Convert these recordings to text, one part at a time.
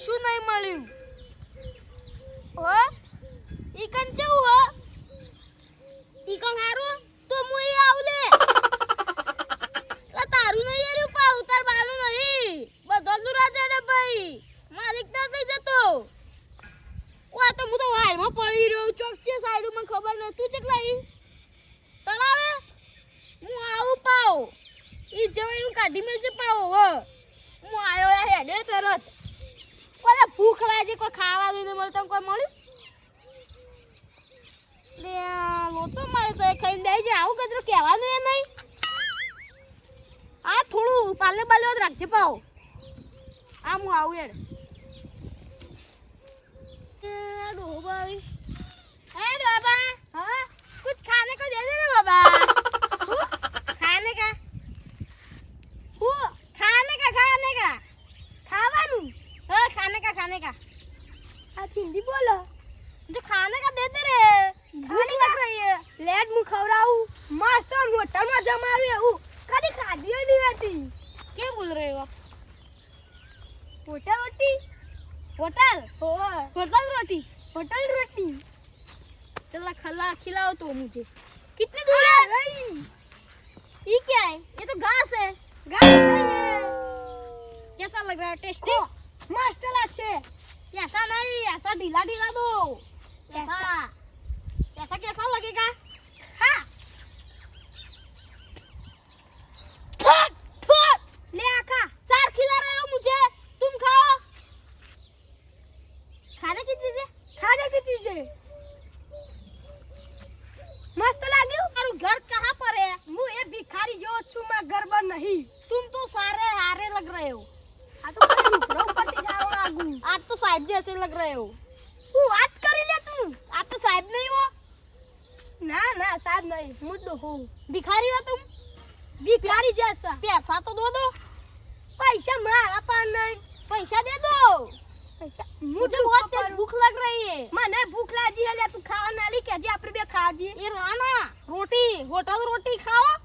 કશું નહીં મળ્યું. હો? ઈ કણ ચેવું હો? ઈ હારું? તો હું ઈ આવું લે. તારું નહીં યાર પાઉ તાર બાનું નહીં. બધો જ રાજા ને ભાઈ. માલિક ના થઈ જતો. વા તો હું તો હાલમાં પડી રહ્યો ચોક છે સાઈડ મને ખબર ન તું કેટલા ઈ તળાવે હું આવું પાવ ઈ જવાયું કાઢી મેં જે પાવ હો હું આવ્યો હેડે તરત. કોને ભૂખ લાગી, કોઈ ખાવાનું નહીં મળતું કોઈ મળ્યું? લે લોચો મારે તો એ ખાઈને બેસી જાય, આવું કદરું કહેવાનું એ નહીં. આ થોડું પાલે બાલે રાખજે પાવ. આ હું આવું યાર क्या बोल रहे हो होटल रोटी? होटल? होटल रोटी? होटल रोटी? चला खला खिलाओ तो मुझे। कितनी दूर है? ये क्या है? ये तो घास है। घास है। कैसा लग रहा है? टेस्टी? मस्त अच्छे ऐसा नहीं? ऐसा ढीला ढीला दो ऐसा ऐसा कैसा लगेगा? आज तो साहब जी ऐसे लग रहे हो तू कर ले तू आप तो साहब नहीं हो ना ना साहब नहीं मुद्दो हो भिखारी हो तुम भिखारी जैसा पैसा तो दो दो पैसा मारा पा नहीं पैसा दे दो मुझे बहुत तेज भूख लग रही है मैंने भूख लगी है ले तू खाना ली के जी आप बे खा जी ये राना रोटी होटल रोटी खाओ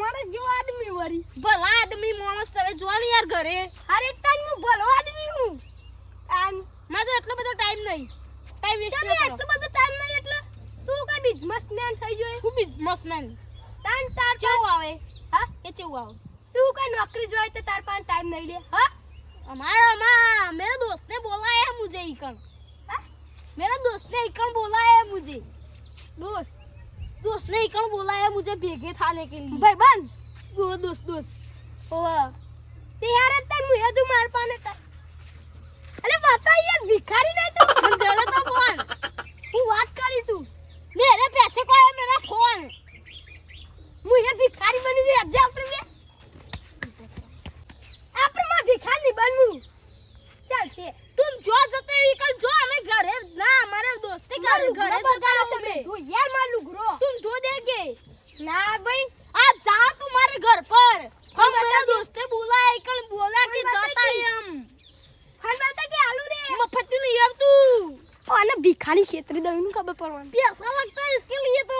મારે જો આદમી વળી. ભલા આદમી માણસ તમે જોવાની યાર ઘરે. અરે ટાઈમ હું ભલો આદમી હું. આમ. મારો એટલો બધો ટાઈમ નહીં. ટાઈમ વેસ્ટ ન એટલો બધો ટાઈમ નહીં એટલે તું કઈ બિઝનેસમેન થઈ ગયો હું બિઝનેસમેન તાન તાર કેવું આવે? હા? એ કેવું આવે? તું કઈ નોકરી જોઈએ તો તાર પાસે ટાઈમ નહીં લે હા? અમારા માં મેરા દોસ્ત ને બોલાયા મુજે ઈકણ હા? મેરા દોસ્ત ને ઈકણ બોલાયા મુજે. દોસ્ત? दोस्त दोस्त ने इकन बोला है मुझे भेगे थाने के लिए भाई बन दो दोस्त दोस्त ओ तेरे तन मुझे तू मार पाने का अरे बता ये भिखारी नहीं तू हम जड़ा तो कौन तू बात करी तू मेरे पैसे को है मेरा फोन मुझे भिखारी बनी हुई अब जा अपने में આપણે માં ભિખારી બનવું ચાલ છે તું જો જતો ઈ કલ જો અમે ઘરે ના અમારે દોસ્તી ઘરે ઘરે જતા રહો અમે તું યાર માર લુગરો तुम धो देंगे ना भाई आप जाओ तुम्हारे घर पर हम मेरे दोस्त ने बोला है कल बोला कि जाता है हम ફન બાતા કે આલુ રે મફત नहीं यार तू આને ભિખારી ક્ષેત્રે દવીનું ખબર પડવાની पैसा लगता है इसके लिए तो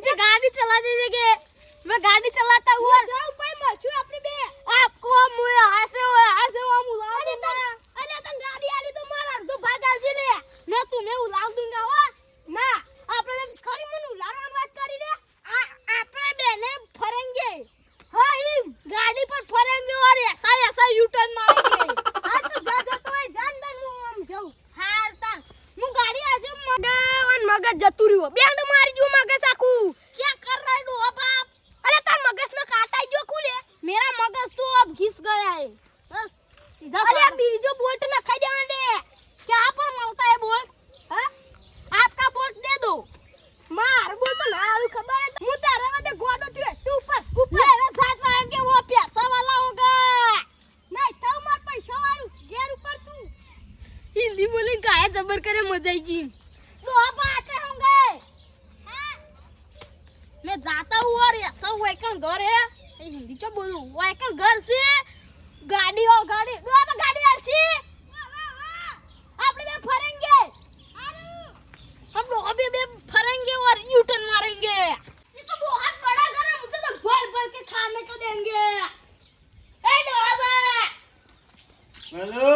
मुझे गाड़ी चला देंगे मैं गाड़ी चलाता हुआ जाओ भाई मरचू अपने बे आपको मुझे ऐसे हो ऐसे हो हम उड़ा दूंगा अरे तुम गाड़ी आली तो मार दो भागा जी ले मैं तुम्हें उड़ा दूंगा हो ना આપણે ખરી મને ઉલાડવાની વાત કરી લે આ આપણે બેને ફરેંગે હા ઈ ગાડી પર ફરેંગે और ऐसा ऐसा यू टर्न मारेंगे હા તો જા જા તો એ જાન દે હું આમ જાઉં હાર તા હું ગાડી આજે મગન મગજ જતું રહ્યો બેન્ડ जाएगी। वो अब आते होंगे। हाँ? मैं जाता हूँ और ऐसा हुआ एक घर है। हिंदी चो बोलू वो एक घर से गाड़ी और गाड़ी वो अब गाड़ी अच्छी आपने फरेंगे। हम लोग अभी भी फरेंगे और यू मारेंगे। ये तो बहुत बड़ा घर है मुझे तो भर भर के खाने को देंगे। ए डोबा। हेलो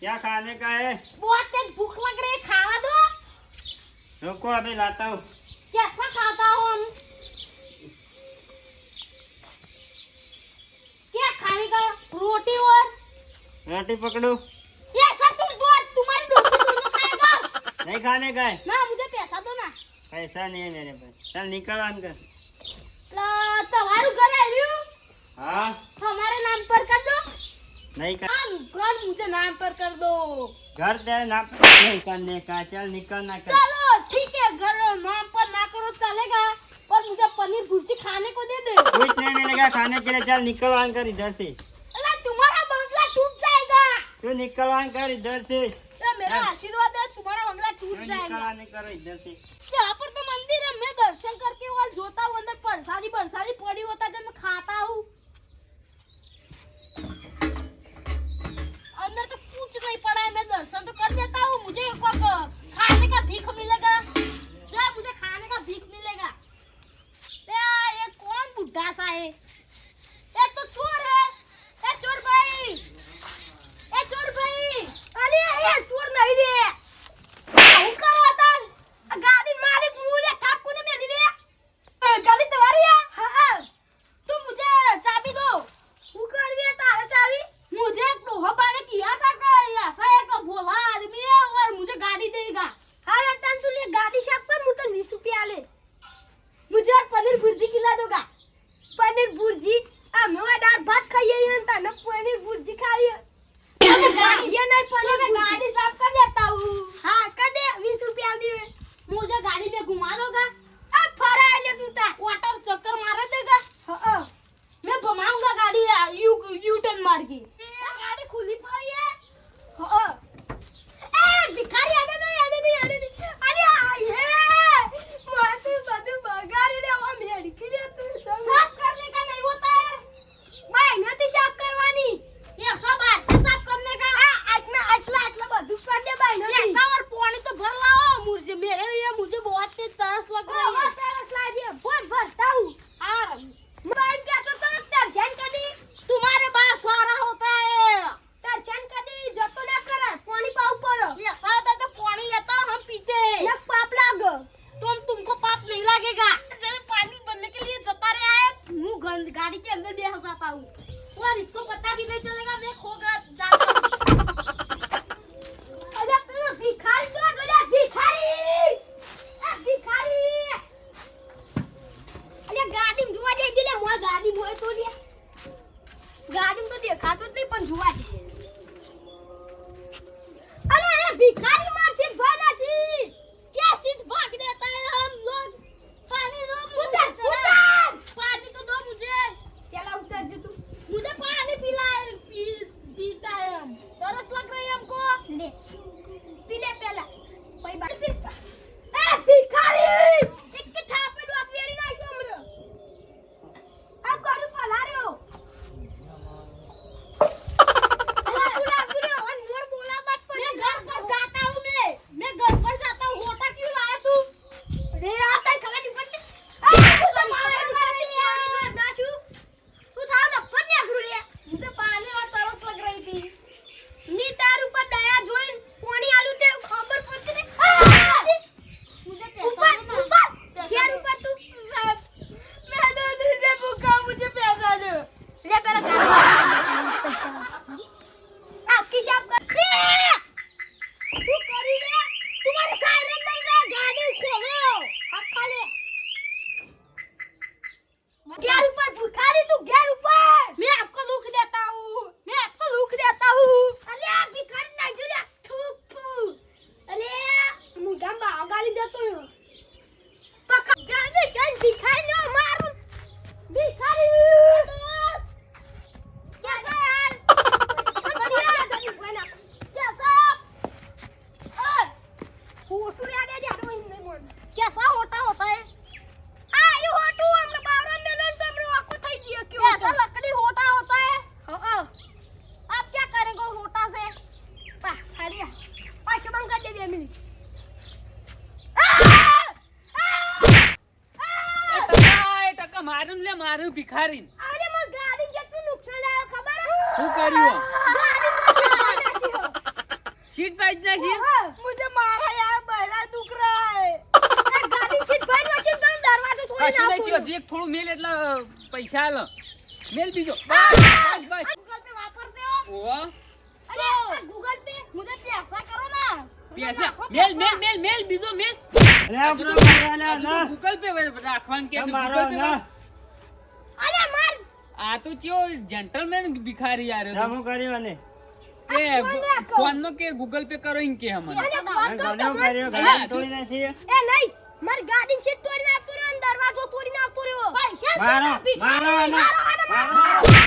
क्या खाने का है बहुत तेज भूख लग रही है खावा दो रुको अभी लाता हूँ कैसा खाता हूँ क्या खाने का रोटी और रोटी पकड़ो पैसा तुम दो तुम्हारी रोटी दोनों खाएगा नहीं खाने का है ना मुझे पैसा दो ना पैसा नहीं है मेरे पास चल निकल अंदर तुम्हारू घर आई हमारे नाम पर कर दो नहीं कर हाँ घर मुझे नाम पर कर दो घर तेरे नाम पे नहीं करने का चल निकल ना कर चलो ठीक है घर नाम पर ना करो चलेगा पर मुझे पनीर भुर्जी खाने को दे दे कुछ नहीं मिलेगा खाने के लिए चल निकल अंकल इधर से अरे तुम्हारा बंगला टूट जाएगा तू निकल अंकल इधर से ये मेरा आशीर्वाद है तुम्हारा बंगला तू टूट निकल जाएगा आने करो इधर से यहाँ पर तो मंदिर है मैं दर्शन करके वहाँ जोता हूँ अंदर परसादी बरसादी पड़ी होता है जब मैं खाता हूँ भी हो जाता हूँ और इसको पता भी नहीं चलेगा मैं खो તું ભિખારી અરે માર ગાડી કેટલું નુકસાન આવ્યો ખબર શું કર્યું? સીટ પાઈ ના સીટ મુજે મારા યાર બહેરા દુખ રહા હે ગાડી સીટ પાઈ ના સીટ પર દરવાજો થોડી ના કશું નહીં એક થોડું મેલ એટલે પૈસા આલ. મેલ બીજો. બસ બસ ગૂગલ પે વાપરતે હો. ઓવા અરે ગૂગલ પે મુજે પૈસા કરો ના. પૈસા. મેલ મેલ મેલ મેલ બીજો મેલ. અરે આપણો ગૂગલ પે રાખવાનું કે ગૂગલ પે આ તો ચિયો જેન્ટલમેન ભિખારી યાર ના, હું કર્યું આને. કે ફોન નો કે ગૂગલ પે કરો ઇન કે અમને તો ઘણું કર્યું, તોડી. એ નહીં મારી ગાડી છે તોડી નાખતો રહ્યો અને દરવાજો તોડીને આપતો રહ્યો પૈસા મારો, મારો મારો.